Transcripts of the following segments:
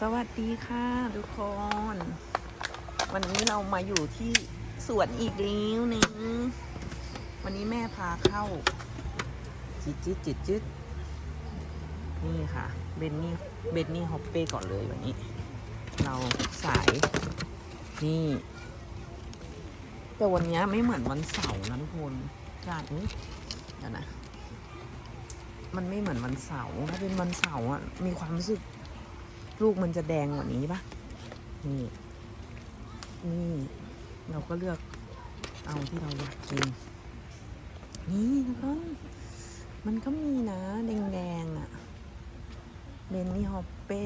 สวัสดีค่ะทุกคน วันนี้เรามาอยู่ที่สวนอีกแล้วนึงวันนี้แม่พาเข้า จิตจิตจิตจิตนี่ค่ะเบนนี่เบนนี่ฮอปเป้ก่อนเลยวันนี้ เราสาย นี่ แต่วันนี้ไม่เหมือนวันเสาร์นะทุกคนจานนี้เดี๋ยวนะ มันไม่เหมือนวันเสาร์ถ้าเป็นวันเสาร์อะมีความรู้สึก ลูกมันจะแดงกว่านี้ปะนี่ นี่ เราก็เลือกเอาที่เราอยากกิน นี่แล้วก็มันก็มีนะ แดงๆอะ่ะเบนนี่ฮอปเป้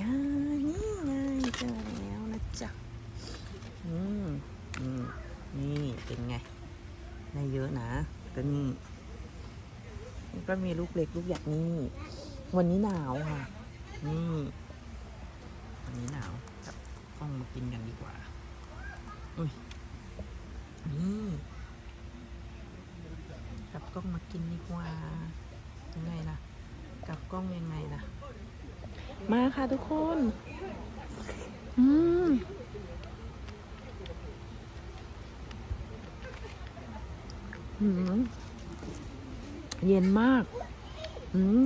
ย่านี่ไงเจอแล้วนะจ๊ะ อืมอืมนี่เป็นไง ได้เยอะนะก็นี่ก็มีลูกเล็กลูกใหญ่นี่ วันนี้หนาวค่ะ นี่วันนี้หนาวครับต้องมากินกันดีกว่าอุ้ยนี่กลับกล้องมากินดีกว่ายังไงล่ะกลับกล้องยังไงล่ะ มาค่ะทุกคน อืมอืมเย็นมาก อืม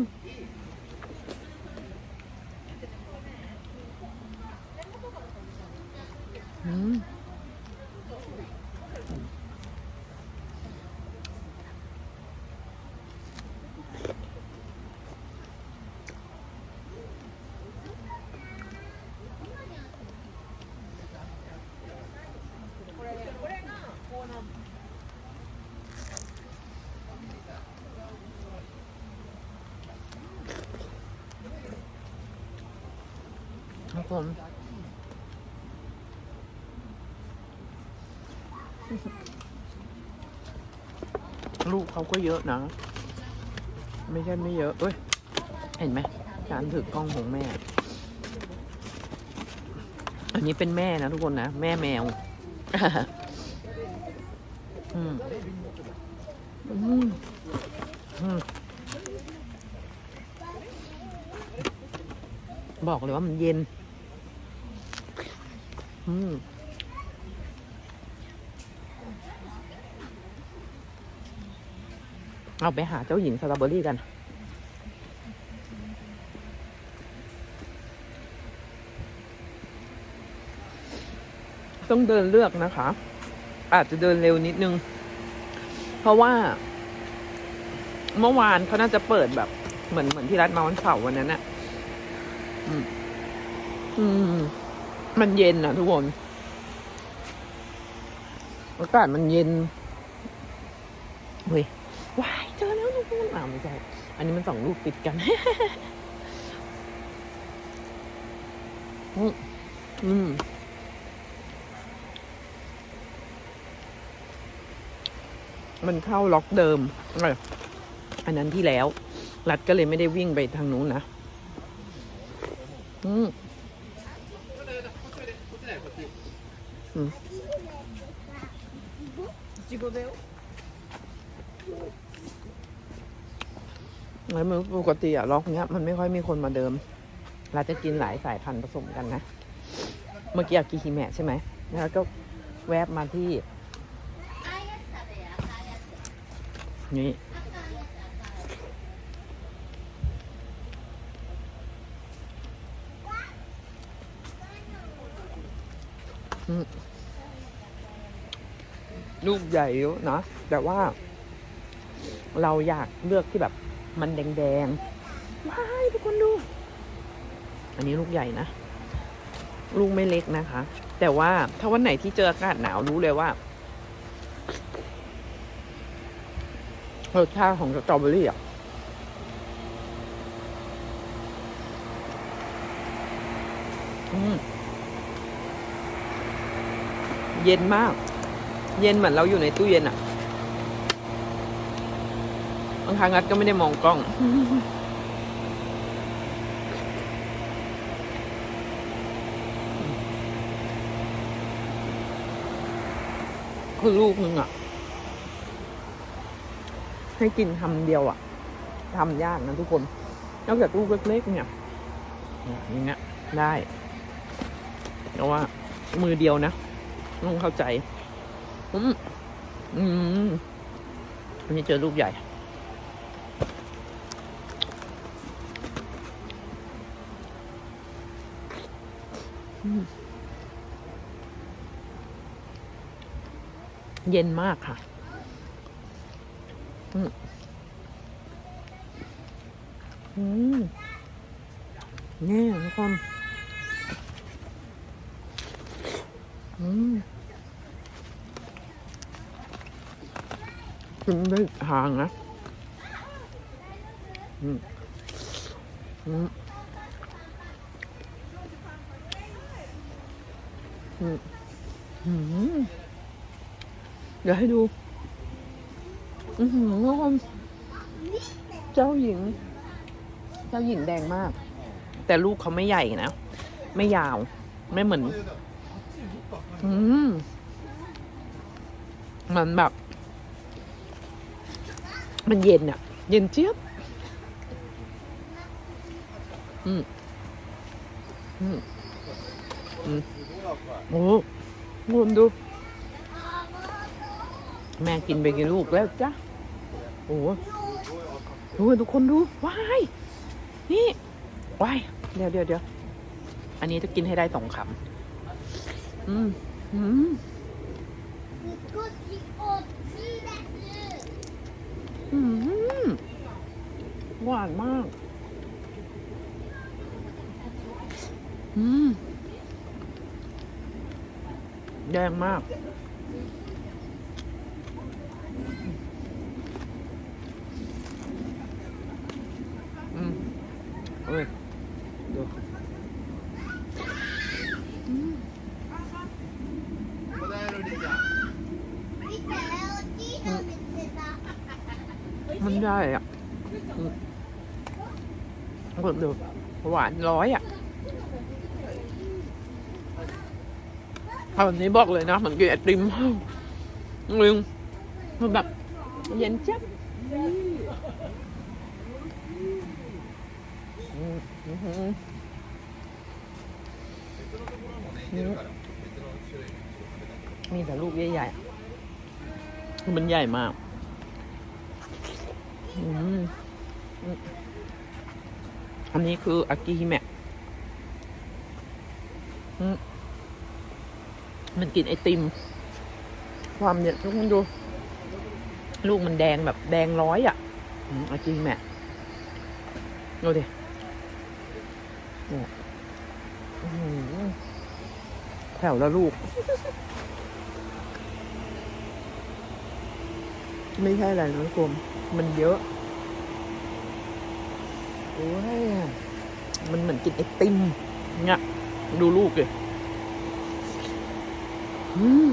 ผม ลูกเขาก็เยอะนะ ไม่ใช่ไม่เยอะ เอ้ย เห็นไหมการถือกล้องของแม่ อันนี้เป็นแม่นะทุกคนนะ แม่แมว อืม อืม อืมบอกเลยว่ามันเย็น เอาไปหาเจ้าหญิงสตรอเบอรี่กัน ต้องเดินเลือกนะคะ อาจจะเดินเร็วนิดนึง เพราะว่า เมื่อวานเขาน่าจะเปิดแบบ เหมือนเหมือนที่รัฐมาวันเสาร์วันนั้นน่ะอืม อืม มันเย็นอะทุกคนอากาศมันเย็นเฮ้ยว้ายเจอแล้วทุกคนอ้าวไม่ใช่อันนี้มันสองลูกติดกันอืมมันเข้าล็อกเดิมอออันนั้นที่แล้ว รัดก็เลยไม่ได้วิ่งไปทางนู้นนะ อืม อืมแล้วมันปกติอะล็อกเนี้ยมันไม่ค่อยมีคนมาเดิม เราจะกินหลายสายพันธุ์ผสมกันนะ เมื่อกี้อยากกินฮิแมะใช่ไหม แล้วก็แวบมาที่ นี่ ลูกใหญ่เยอะนะ แต่ว่า เราอยากเลือกที่แบบ มันแดงๆ ว้ายทุกคนดู อันนี้ลูกใหญ่นะ ลูกไม่เล็กนะคะ แต่ว่าถ้าวันไหนที่เจออากาศหนาวรู้เลยว่ารสชาติของสตรอเบอรี่อะอืม เย็นมาก เย็นเหมือนเราอยู่ในตู้เย็นอะบางครั้งงัดก็ไม่ได้มองกล้อง คือลูกนึงอะให้กินคำเดียวอะทำยากนะทุกคน นอกจากลูกเล็กๆเนี่ยอย่างเงี้ยได้แต่ว่ามือเดียวนะ ต้องเข้าใจ อืมอืมวันนี้เจอลูกใหญ่ เย็นมากค่ะ อืมอืมนี่ทุกคน อืม กินได้ทางนะอืมอืมอืมเดี๋ยวให้ดู อือหือเจ้าหญิง เจ้าหญิงแดงมาก แต่ลูกเขาไม่ใหญ่นะ ไม่ยาว ไม่เหมือน อืมมันแบบ มันเย็นอะเย็นเจี๊ยบ อืม อืม อืมโอ้คุณดู แม่กินไปกี่ลูกแล้วจ้ะโอ้โหดูทุกคนดูว้ายนี่ว้ายเดี๋ยวเดี๋ยวเดี๋ยวอันนี้จะกินให้ได้สองคำอืม อืมหวานมาก อืม แดงมาก อืมเอ้ย มันได้อะอืมกดดูหวานร้อยอะคำนี้บอกเลยนะเหมือนกินไอติมลึงมันแบบเย็นเจี๊ยบอืมอื้อหืออืมมีแต่ลูกใหญ่ๆมันใหญ่มาก อันนี้คืออากิฮิแมะมันกินไอติม ความเนี่ยทุกคนดู ลูกมันแดงแบบแดงร้อยอะอากิฮิแมะดูดิเนี่ยอื้อหือแถวละลูก ไม่ใช่อะไรนะทุกคนมันเยอะ โอ้ย มันเหมือนกินไอติม เนี่ย ดูลูกเลยอืม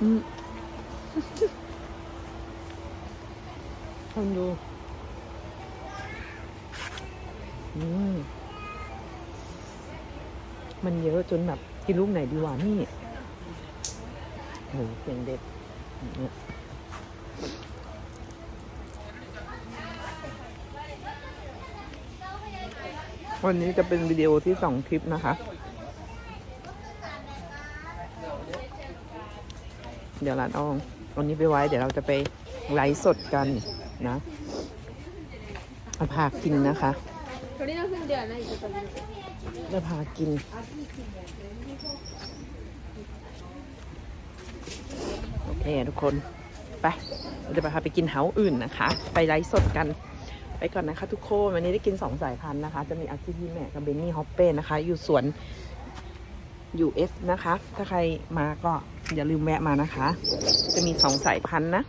อืมคนดูอืมมันเยอะจนแบบ กินลูกไหนดีวะนี่โหเสียงเด็ดวันนี้จะเป็นวิดีโอที่สองคลิปนะคะ เดี๋ยวหลานเอาวันนี้ไปไว้ เดี๋ยวเราจะไปไลฟ์สดกันนะเอาพากินนะคะ 鳥の糞ではないと思います จะพากิน โอเค ทุกคน ไปเราจะพาไปกินเฮาส์อื่นนะคะ ไปไลฟ์สดกัน ไปก่อนนะคะทุกคน วันนี้ได้กินสองสายพันธุ์นะคะ จะมีอาคิฮิแมะกับเบนนี่ฮอปเป้นะคะ อยู่สวน US นะคะ ถ้าใครมาก็อย่าลืมแวะมานะคะ จะมีสองสายพันธุ์นะ